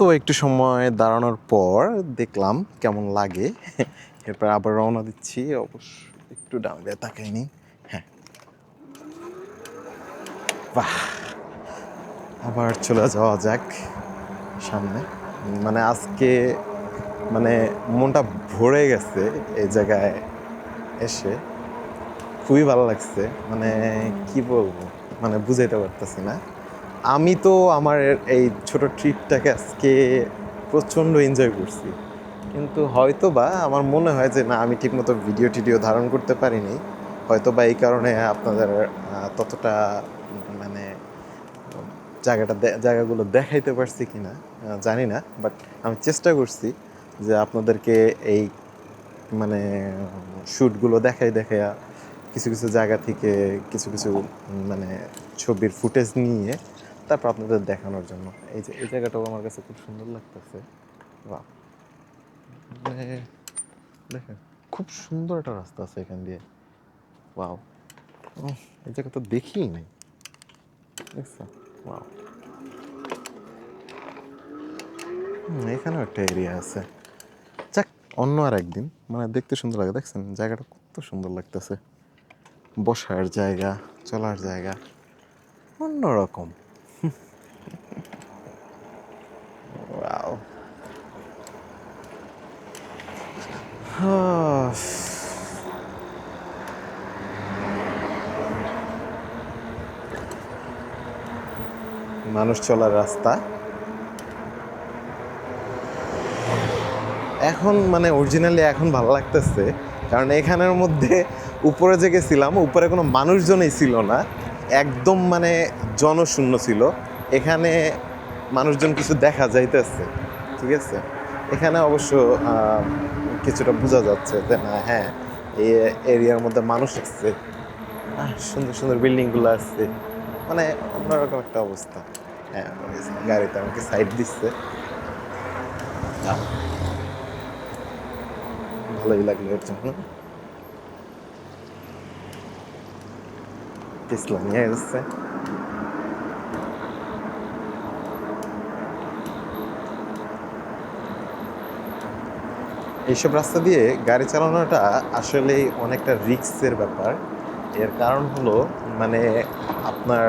তো একটু সময় দাঁড়ানোর পর দেখলাম কেমন লাগে। এরপর আবার রওনা দিচ্ছি। অবশ্য একটু ডাউনে তাকাইনি। হ্যাঁ। বাহ! আবার চলে যাওয়া যাক সামনে। মানে আজকে মানে মনটা ভরে গেছে এই জায়গায় এসে। খুবই ভালো লাগছে। মানে কি বলব? মানে বুঝাইতে পারতেছি না। আমি তো আমার এই ছোট ট্রিপটাকে আজকে প্রচণ্ড এনজয় করছি। কিন্তু হয়তো বা আমার মনে হয় যে, না, আমি ঠিকমতো ভিডিও টিডিও ধারণ করতে পারিনি। হয়তো বা এই কারণে আপনাদের ততটা মানে জায়গাটা জায়গাগুলো দেখাইতে পারছি কি না জানি না। বাট আমি চেষ্টা করছি যে আপনাদেরকে এই মানে শ্যুটগুলো দেখাই দেখাইয়া কিছু কিছু জায়গা থেকে কিছু কিছু মানে ছবির ফুটেজ নিয়ে তারপর আপনাদের দেখানোর জন্য। এই যে, এই জায়গাটাও আমার কাছে খুব সুন্দর লাগতেছে। বাহ। মানে দেখেন, খুব সুন্দর একটা রাস্তা আছে এখান দিয়ে। ওয়াও। এই জায়গা তো দেখিই নাই। ওয়াও। এখানেও একটা এরিয়া আছে। যাক, অন্য আর একদিন। মানে দেখতে সুন্দর লাগে। দেখছেন? জায়গাটা কত সুন্দর লাগতেছে। বসার জায়গা, চলার জায়গা। অন্যরকম। মানুষ চলার রাস্তা। এখন মানে অরিজিনালি এখন ভালো লাগতেছে, কারণ এখানের মধ্যে উপরে যে গেছিলাম, উপরে কোনো মানুষজনই ছিল না, একদম মানে জনশূন্য ছিল। এখানে মানুষজন কিছু দেখা যাইতেছে, ঠিক আছে? এখানে অবশ্য কিছুটা বোঝা যাচ্ছে যে, না হ্যাঁ এই এরিয়ার মধ্যে মানুষ আসছে। সুন্দর সুন্দর বিল্ডিংগুলো আসছে। মানে অন্যরকম একটা অবস্থা। হ্যাঁ গাড়িতে আমাকে সাইড দিচ্ছে। ভালোই লাগল এর জন্য। টেসলা নিয়ে এসছে। এইসব রাস্তা দিয়ে গাড়ি চালানোটা আসলে অনেকটা রিস্কের ব্যাপার। এর কারণ হলো মানে আপনার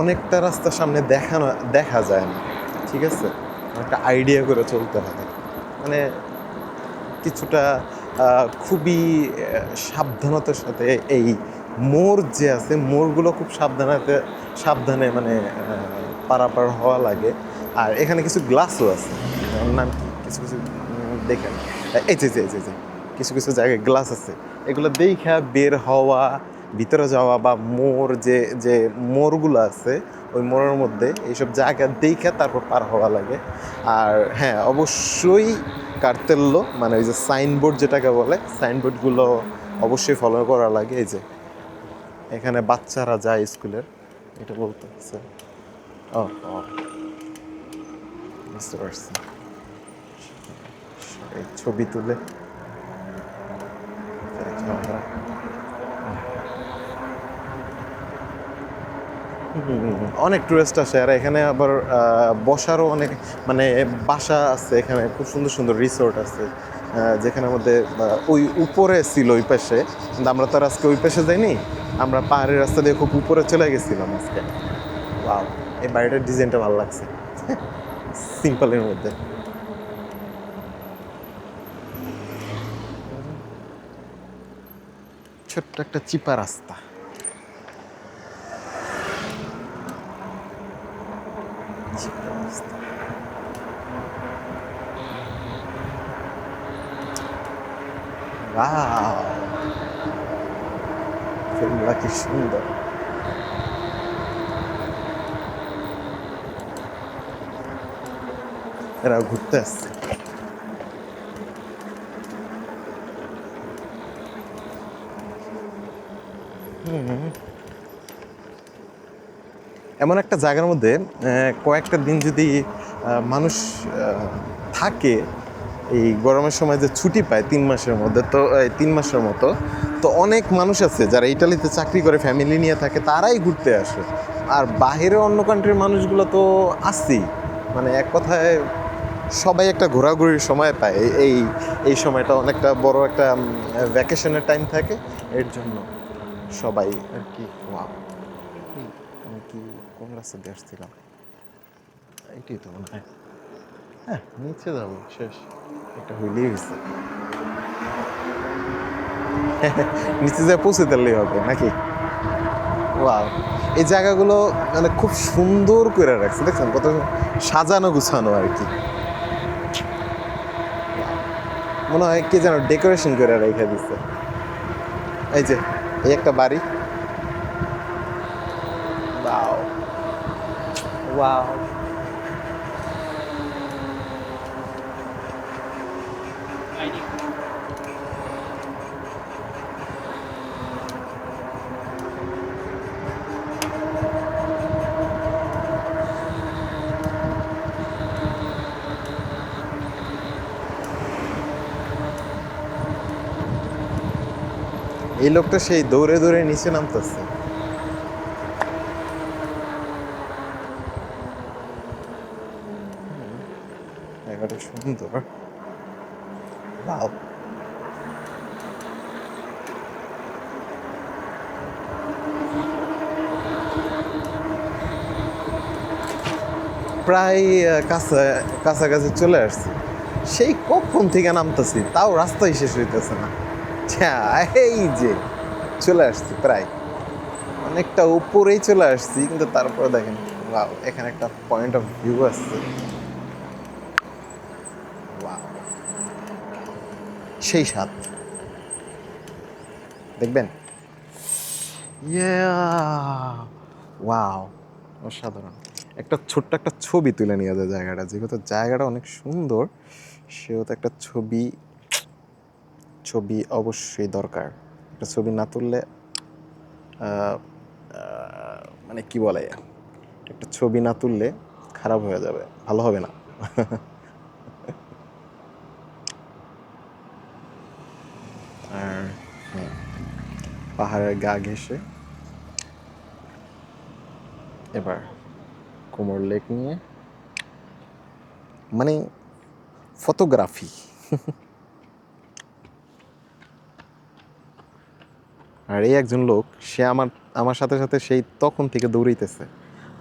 অনেকটা রাস্তার সামনে দেখানো, দেখা যায় না, ঠিক আছে? একটা আইডিয়া করে চলতে হয়। মানে কিছুটা খুবই সাবধানতার সাথে এই মোড় যে আছে, মোড়গুলো খুব সাবধানতে সাবধানে মানে পারাপার হওয়া লাগে। আর এখানে কিছু গ্লাসও আছে। নাম কি? কিছু কিছু দেখেন। এই যে এই যে, কিছু কিছু জায়গায় গ্লাস আছে। এগুলো দেখা বের হওয়া ভিতরে যাওয়া বা মোড় যে যে মোড়গুলো আছে ওই মোড়ের মধ্যে এইসব জায়গা দেখে তারপর পার হওয়া লাগে। আর হ্যাঁ অবশ্যই কার্তেল্য মানে ওই যে সাইনবোর্ড যেটাকে বলে সাইনবোর্ডগুলো অবশ্যই ফলো করা লাগে। এই যে এখানে বাচ্চারা যায় স্কুলের। এটা বলতে ও। বুঝতে পারছি। ছবি তুলে। অনেক টুরিস্ট আসে, আর এখানে আবার বসারও অনেক মানে বাসা আছে এখানে, খুব সুন্দর সুন্দর রিসোর্ট আছে যেখানের মধ্যে ওই উপরে ছিল ওই পাশে, কিন্তু আমরা তো আর আজকে ওই পাশে যাইনি, আমরা পাহাড়ের রাস্তা দিয়ে খুব উপরে চলে গেছিলাম আজকে। এই বাড়িটার ডিজাইনটা ভালো লাগছে। সিম্পলের মধ্যে। ছোট্ট একটা চিপা রাস্তা! ফিল্মটা কি সুন্দর। এরা ঘুরতে আসছে। এমন একটা জায়গার মধ্যে কয়েকটা দিন যদি মানুষ থাকে, এই গরমের সময় যে ছুটি পায় তিন মাসের মধ্যে, তো, এই তিন মাসের মতো, তো অনেক মানুষ আছে যারা ইটালিতে চাকরি করে ফ্যামিলি নিয়ে থাকে, তারাই ঘুরতে আসে। আর বাইরে অন্য কান্ট্রির মানুষগুলো তো আসছেই মানে এক কথায়, সবাই একটা ঘোরাঘুরির সময় পায়। এই এই সময়টা অনেকটা বড় একটা ভ্যাকেশনের টাইম থাকে, এর জন্য। সবাই আর কি? আমি কি কোন রাস্তা দিয়ে আসছিলাম এইটাই তো মনে হয়। হ্যাঁ নিচে যাব শেষ। এটা হইলেই হয়েছে নিচে যা পৌঁছে দিলেই হবে নাকি? ওয়াও এই জায়গাগুলো মানে খুব সুন্দর করে রাখছে দেখছেন? কত সাজানো গুছানো আর কি। মনে হয় কে যেন ডেকোরেশন করে রেখে দিচ্ছে এই যে এই একটা বাড়ি ওয়াও ওয়াও এই লোকটা সেই দৌড়ে দৌড়ে নিচে নামতেছে. প্রায় কাছা, কাছাকাছি চলে আসছি। সেই কখন থেকে নামতেছি, তাও রাস্তাই শেষ হইতেছে না। আচ্ছা এই যে চলে আসছি প্রায়। অনেকটা উপরেই চলে আসছি কিন্তু তারপরে দেখেন wow, এখানে একটা পয়েন্ট অফ ভিউ আসছে. সেই স্বাদ দেখবেন? ওয়াও অসাধারণ। একটা ছোট্ট একটা ছবি তুলে নিয়ে যায় জায়গাটা। যেহেতু জায়গাটা অনেক সুন্দর সেহেতু একটা ছবি ছবি অবশ্যই দরকার। একটা ছবি না তুললে মানে কি বলে? একটা ছবি না তুললে খারাপ হয়ে যাবে ভালো হবে না। আর হ্যাঁ, পাহাড়ের গা ঘেসে এবার কোমর লেক নিয়ে মানে ফটোগ্রাফি আর এই একজন লোক, সে আমার আমার সাথে সাথে সেই তখন থেকে দৌড়াইতেছে।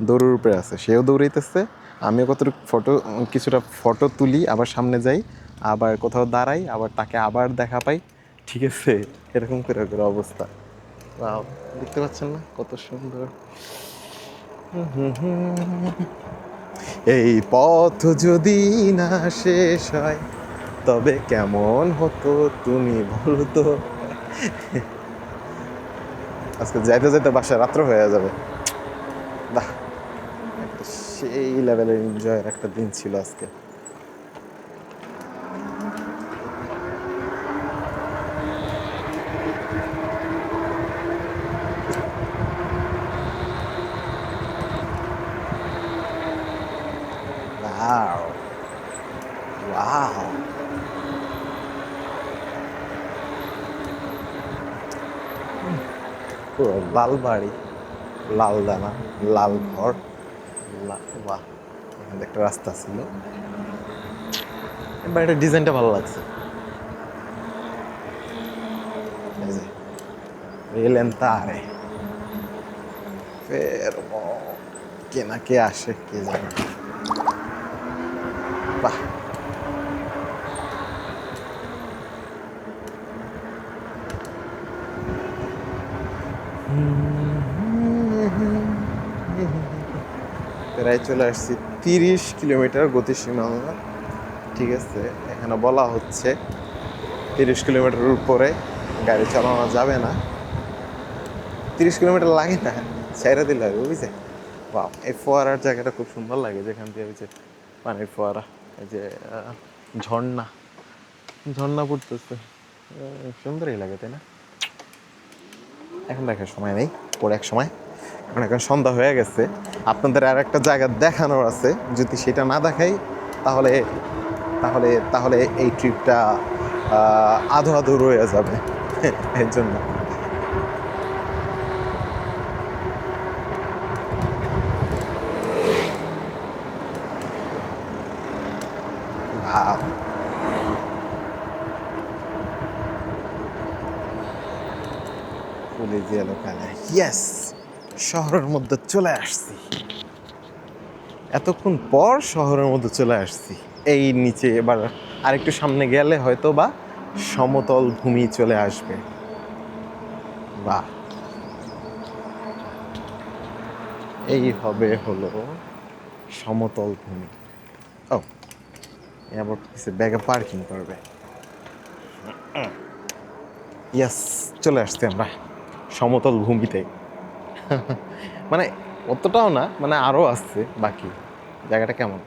দৌড়ের উপরে আছে। সেও দৌড়াইতেছে। আমিও কতটুকু ফটো, কিছুটা ফটো তুলি, আবার সামনে যাই, আবার কোথাও দাঁড়াই, আবার তাকে আবার দেখা পাই। ঠিক আছে, এরকম করে করে অবস্থা। দেখতে পাচ্ছেন না? কত সুন্দর। এই পথ যদি না শেষ হয়, তবে কেমন হতো তুমি বলতো আজকে যাইতে যাইতে বাসায় রাত্র হয়ে যাবে বাহ একটা সেই লেভেলের এনজয়ের একটা দিন ছিল আজকে Wow. Wow. পুরো লাল বাড়ি লাল দানা লাল ঘর বাহ, এখানে একটা রাস্তা ছিল। বাড়িটার ডিজাইনটা ভালো লাগছে। রিলেন্তারে fermo না কে আসে, কে জানে। বাহ। প্রায় চলে আসছি তিরিশ কিলোমিটার গতিসীমা। ঠিক আছে, এখানে বলা হচ্ছে তিরিশ কিলোমিটার উপরে গাড়ি চালানো যাবে না। তিরিশ কিলোমিটার লাগে না, ছেড়ে দিলে হবে বুঝছে বাহ, এই ফোয়ারার জায়গাটা খুব সুন্দর লাগে, যেখান দিয়ে যে পানির ফোয়ারা, এই যে ঝর্ণা ঝর্ণা পড়তেছে। সুন্দরই লাগে, তাই না? এখন দেখার সময় নেই, পরে এক সময়। এখন এখন সন্ধ্যা হয়ে গেছে। আপনাদের আর একটা জায়গা দেখানোর আছে। যদি সেটা না দেখাই, তাহলে তাহলে তাহলে এই ট্রিপটা আধো আধো রয়ে যাবে। এর জন্য। Wow. কলেজিয়ালো কালার ইয়েস শহরের মধ্যে চলে আসছি। এতক্ষণ পর শহরের মধ্যে চলে আসছি। এই নিচে এবার আরেকটু সামনে গেলে হয়তো বা সমতল ভূমি চলে আসবে। বা এই হবে হলো সমতল ভূমি। ও এ আবার কিছু ব্যাগে পার্কিং করবে। ইয়াস চলে আসছি আমরা। সমতল ভূমিতে। মানে অতটাও না মানে আরও আসছে বাকি। জায়গাটা কেমন?